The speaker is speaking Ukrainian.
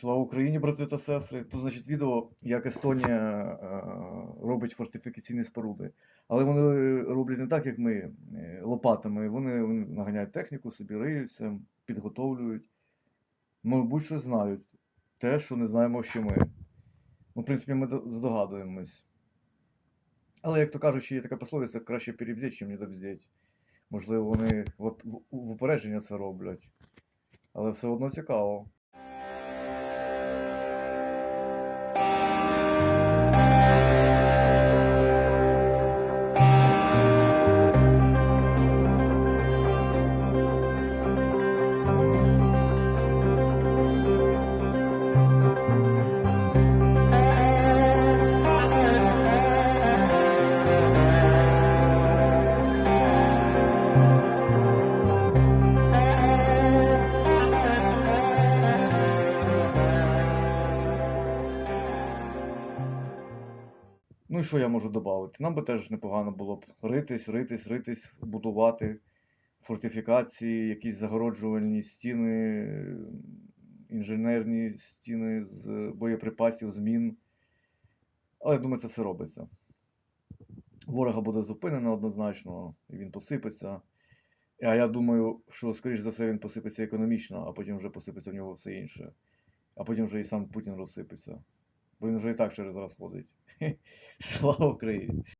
Слава Україні, брати та сестри. Тут, значить, відео, як Естонія е, робить фортифікаційні споруди. Але вони роблять не так, як ми е, лопатами. Вони, вони наганяють техніку, собі риються, підготовлюють. Мабуть, що знають те, що не знаємо ще ми. Ну, в принципі, ми здогадуємось. Але, як то кажуть, ще є така пословиця, краще перебзять, чим не добзять. Можливо, вони в упередження це роблять. Але все одно цікаво. Ну і що я можу додати? Нам би теж непогано було б ритись, ритись, ритись, будувати фортифікації, якісь загороджувальні стіни, інженерні стіни з боєприпасів, з мін. Але я думаю, це все робиться. Ворога буде зупинено однозначно, і він посипеться. А я думаю, що, скоріш за все, він посипеться економічно, а потім вже посипеться в нього все інше. А потім вже і сам Путін розсипеться. Він вже і так через раз ходить. Слава Україні!